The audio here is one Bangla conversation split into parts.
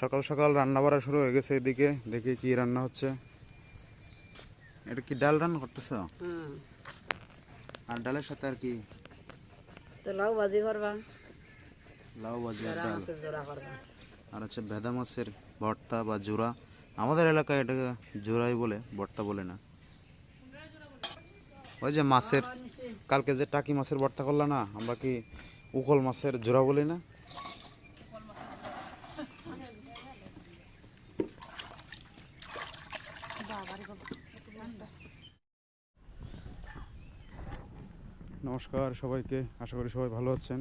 সকাল সকাল রান্না বাড়া শুরু হয়ে গেছে এদিকে। দেখি কি রান্না হচ্ছে। এটা কি ডাল রান্না করতেছ? হুম। আর ডালের সাথে আর কি? তো লাউ ভাজি করবা। লাউ ভাজি আর ডাল। আর হচ্ছে ভেদা মাছের ভর্তা বা জোড়া। আমাদের এলাকায় এটাকে জোড়াই বলে ভর্তা বলে না। ওই যে মাছের কালকে যে টাকি মাছের ভর্তা করলা না আমরা কি উকল মাছের জোড়া বলি না? নমস্কার সবাইকে। আশা করি সবাই ভালো আছেন।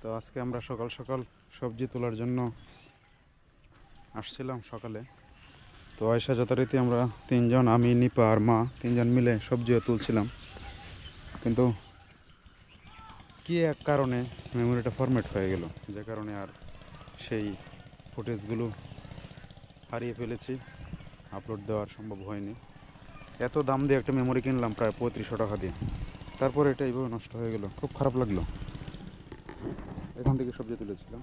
তো আজকে আমরা সকাল সকাল সবজি তোলার জন্য আসছিলাম সকালে। তো আয়সা যথারীতি আমরা তিনজন, আমি, নিপা আর মা তিনজন মিলে সবজিও তুলছিলাম। কিন্তু কি এক কারণে মেমোরিটা ফরম্যাট হয়ে গেল, যে কারণে আর সেই ফুটেজগুলো হারিয়ে ফেলেছি। আপলোড দেওয়ার সম্ভব হয়নি। এত দাম দিয়ে একটা মেমোরি কিনলাম, প্রায় পঁয়ত্রিশশো টাকা দিয়ে। তারপর এটা এইভাবে নষ্ট হয়ে গেল। খুব খারাপ লাগল। এখান থেকে সবজি তুলেছিলাম।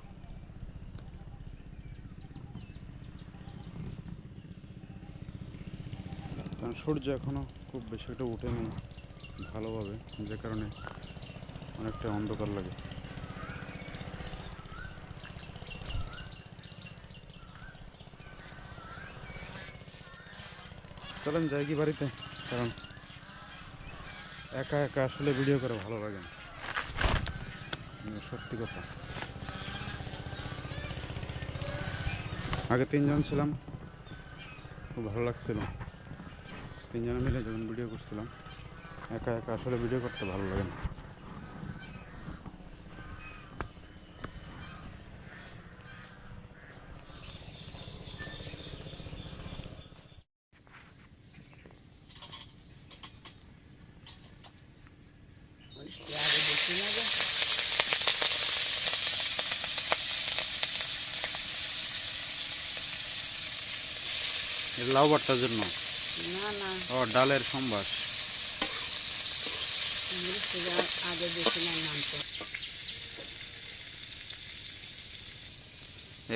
কারণ সূর্য এখনও খুব বেশি একটা উঠেনি ভালোভাবে, যে কারণে অনেকটা অন্ধকার লাগে। চলেন যাই কি বাড়িতে, কারণ একা একা আসলে ভিডিও করে ভালো লাগে না। সত্যি কথা। আগে তিনজন ছিলাম, খুব ভালো লাগছিল। তিনজন মিলে যখন ভিডিও করছিলাম, একা একা আসলে ভিডিও করতে ভালো লাগে না মিষ্টি আগে বেশি না যে এটা লাউ ভর্তার জন্য? না না। ও ডালের সম্বাস। আগে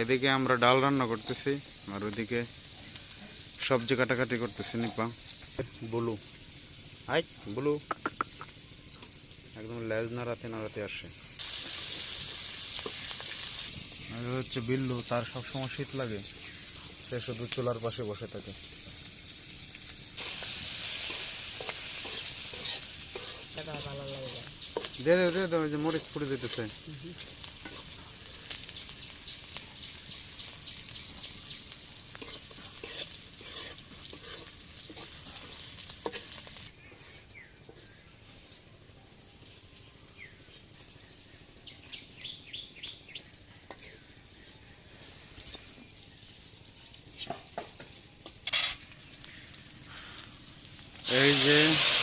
এদিকে আমরা ডাল রান্না করতেছি আর ওদিকে সবজি কাটাকাটি করতেছি নিপা। বলু। হাই বলু। একদম লেজ নাড়াতে নাড়াতে আসে হচ্ছে বিল্লু তার সবসময় শীত লাগে। সে শুধু চুলার পাশে বসে থাকে। দে দে দে দে ওই যে মরিচ পুড়ে যেতেছে এই যে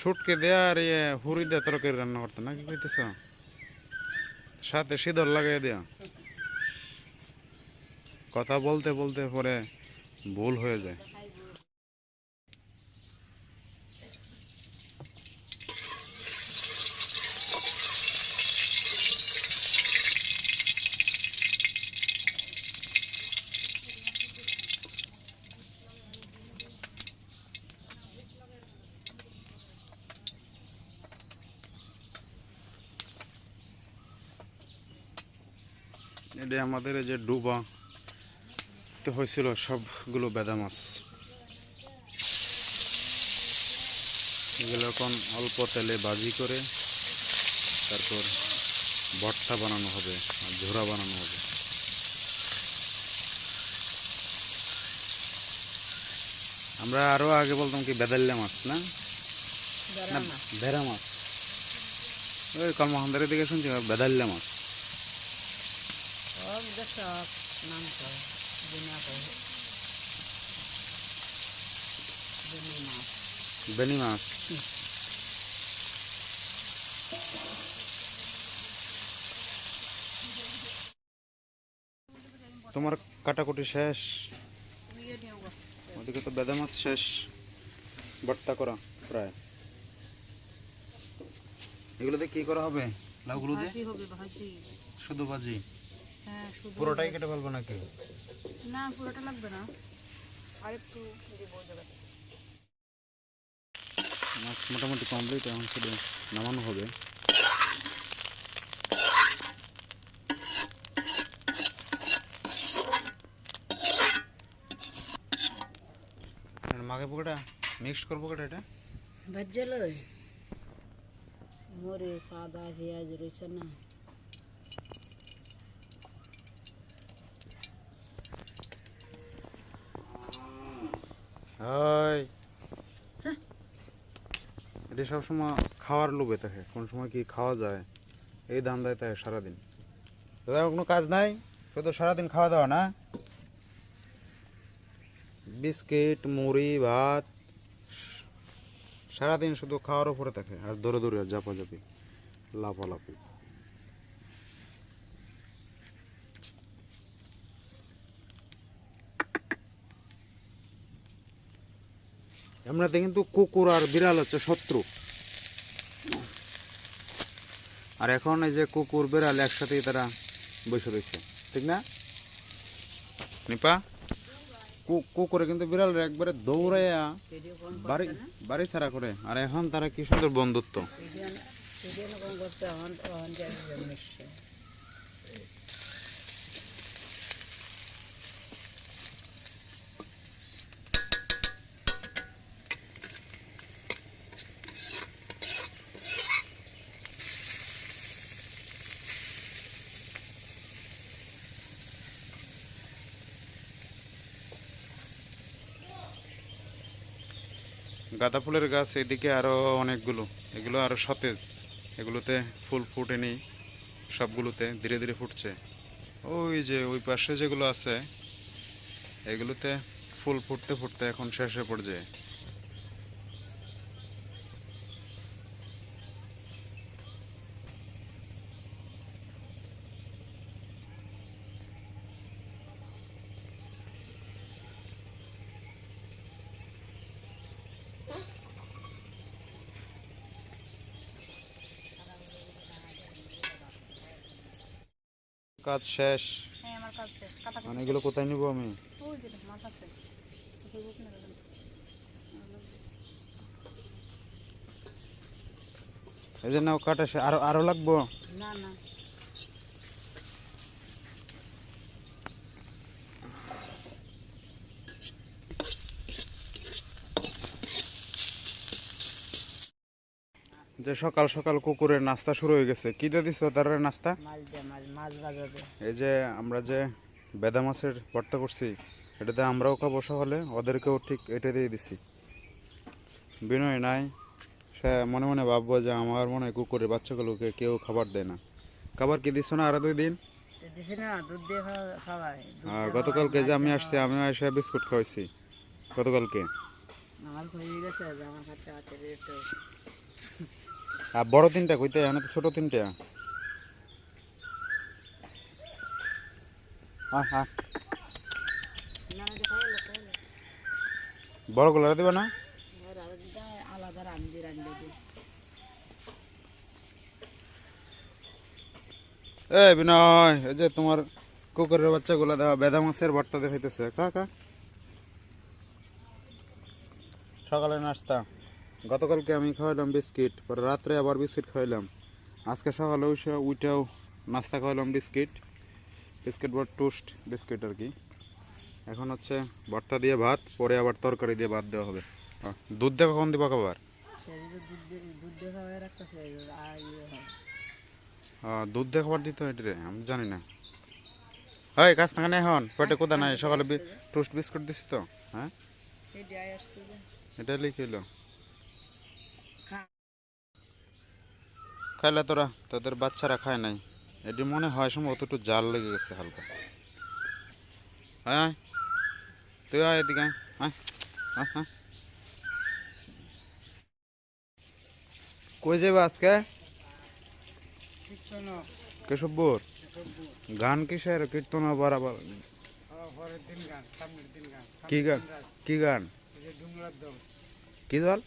শুটকে দেয়া আর ইয়ে হুড়ি দেয়া তরকারি রান্না করতে নাকি কইতেছ? সাথে সিঁদর লাগাই দেয়া। কথা বলতে বলতে পরে ভুল হয়ে যায়। এটা আমাদের এই যে ডুবা হয়েছিল সবগুলো বেদা মাছ। এগুলো এখন অল্প তেলে ভাজি করে তারপর ভর্তা বানানো হবে আর ঝোড়া বানানো হবে। আমরা আরও আগে বলতাম কি বেদাল্লা মাছ না? না ভেড়া মাছ। ওই কর্মহান্দারের দিকে শুনছি বেদাল্লা মাছ। সব সব মাংস বিনা করে। বিনি মাছ। বেনি মাছ? তোমার কাটাকুটি শেষ? ওদিকে তো বেদা মাছ শেষ। ভর্তা করা প্রায়। এগুলোতে কি করা হবে? লাউগুলো দিয়ে? শুধু ভাজি? হ্যাঁ শুধু পুরোটাই কেটে ফেলব নাকি? না পুরোটা লাগবে না। আরেকটু দিব মাছ মোটামুটি কমপ্লিট এখন শুধু নামানো হবে। মাগে পোকাটা মিক্স করব কেটা এটা? ভাজ্জালো মরে সাদা পেঁয়াজ রয়েছে না। হাই এটা সবসময় খাওয়ার লোভে থাকে কোন সময় কি খাওয়া যায় এই দাম দেয় তাই সারাদিন দাদা কোনো কাজ নাই শুধু সারাদিন খাওয়া দাওয়া না। বিস্কিট মুড়ি ভাত সারাদিন শুধু খাওয়ার উপরে থাকে আর দৌড়ে দৌড়ে আর জাপাজাপি লাফালাফি। এমনিতে কিন্তু কুকুর আর বিড়াল হচ্ছে শত্রু। আর এখন এই যে কুকুর, বিড়াল একসাথেই তারা বসে রয়েছে, ঠিক না? নিপা কুকুরে কিন্তু বিড়াল একবারে দৌড়াইয়া বাড়ি বাড়ি ছাড়া করে। আর এখন তারা কি সুন্দর বন্ধুত্ব ভিডিও ভিডিও কোন করতে হন হন যাবে মিশছে গাঁদা ফুলের গাছ এদিকে আরও অনেকগুলো। এগুলো আরও সতেজ। এগুলোতে ফুল ফুটেনি। সবগুলোতে ধীরে ধীরে ফুটছে। ওই যে ওই পাশে যেগুলো আছে, এগুলোতে ফুল ফুটতে ফুটতে এখন শেষ হয়ে কাজ শেষ। হ্যাঁ আমার কাজ শেষ। কাটা মানে এগুলো কোথায় নিব আমি? ওই যে মাছ আছে। এই যে নাও কাটা শেষ। আরও আরও লাগবো? না না। যে সকাল সকাল কুকুরের নাস্তা শুরু হয়ে গেছে। কি দিয়ে দিছো তার নাস্তা? এই যে আমরা যে বেদা মাছের ভর্তা করছি এটাতে আমরাও খাব সকালে ওদেরকেও ঠিক এটা দিয়ে দিছি। বিনয় নাই সে মনে মনে ভাববো যে আমার মনে হয় কুকুরের বাচ্চাগুলোকে কেউ খাবার দেয় না। খাবার কি দিচ্ছ না আরও দুই দিন? দিছি আর গতকালকে যে আমি আসছি আমিও এসে বিস্কুট খাওয়াইছি। গতকালকে? আমার হয়ে গেছে আমার হাতে হাতে আর বড় তিনটা কইতে, এখানে তো ছোট তিনটা। বড়গুলো দিবা না? আলাদা এই বিনয়, এই যে তোমার কুকুরের বাচ্চাগুলো দেওয়া বেদা মাছের ভর্তা দেখাইতেছে। কা কা সকালে নাস্তা। গতকালকে আমি খাওয়াইলাম বিস্কিট পরে রাত্রে আবার বিস্কিট খাওয়াইলাম। আজকে সকালে উঠে উইটাও নাস্তা খাওয়াইলাম বিস্কিট। বিস্কিট বা টোস্ট বিস্কিট আর কি। এখন হচ্ছে ভর্তা দিয়ে ভাত পরে আবার তরকারি দিয়ে ভাত দেওয়া হবে। দুধ দিয়ে কখন দিব খাবার দুধ দিয়ে ইয়ে হয়। দুধ দিয়ে খাবার দিতে হয় রে? আমি জানি না। হয় কাজ থাকে না এখন? পেটে কোথা নাই? সকালে টোস্ট বিস্কুট দিছি তো? হ্যাঁ? এটা লিখিল খা খাইলে তোরা তোদের বাচ্চারা খায় নাই। এটি মনে হয় সম্ভবত একটু জাল লেগে গেছে হালকা। আয় তুই আয় এদিকে আয়, আয়। কই যাবে আজকে? কেশবপুর? গান কিসের? কীর্তন আবার আবার কি গান? কি গান? কি দল?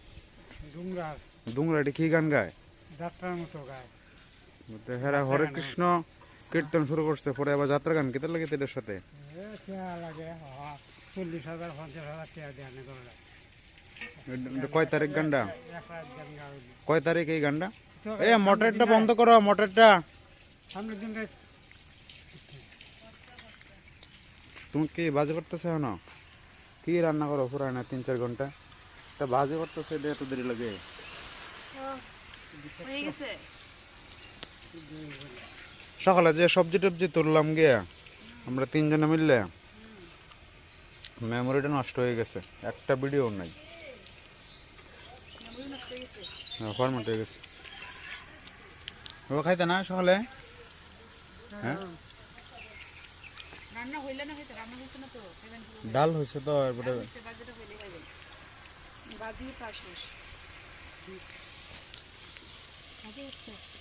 ডুংরার দুংরাটি কি গান গায়? যাত্রার মতো গায়। হেরা হরে কৃষ্ণ কীর্তন শুরু করছে পরে আবার যাত্রা গান কেতে লাগে এটার সাথে? লাগে চল্লিশ হাজার পঞ্চাশ হাজার টাকা করে কয় তারিখ গানটা? কয় তারিখ এই গানটা? এ মোটরটা বন্ধ করো মোটরটা। তুমি কি বাজে করতেছে না কি রান্না করো? পুরায় না তিন চার ঘণ্টা। তা বাজে করতেছে এত দেরি লাগে? সকালে যে সবজি টবজি তুললাম গিয়ে আমরা তিনজনে মিললে মেমোরিটা নষ্ট হয়ে গেছে একটা ভিডিও নাই। ফরম্যাট হয়ে গেছে। ও খাইতে না সকালে? হ্যাঁ? ডাল হয়েছে তো এরপরে Один рецепт.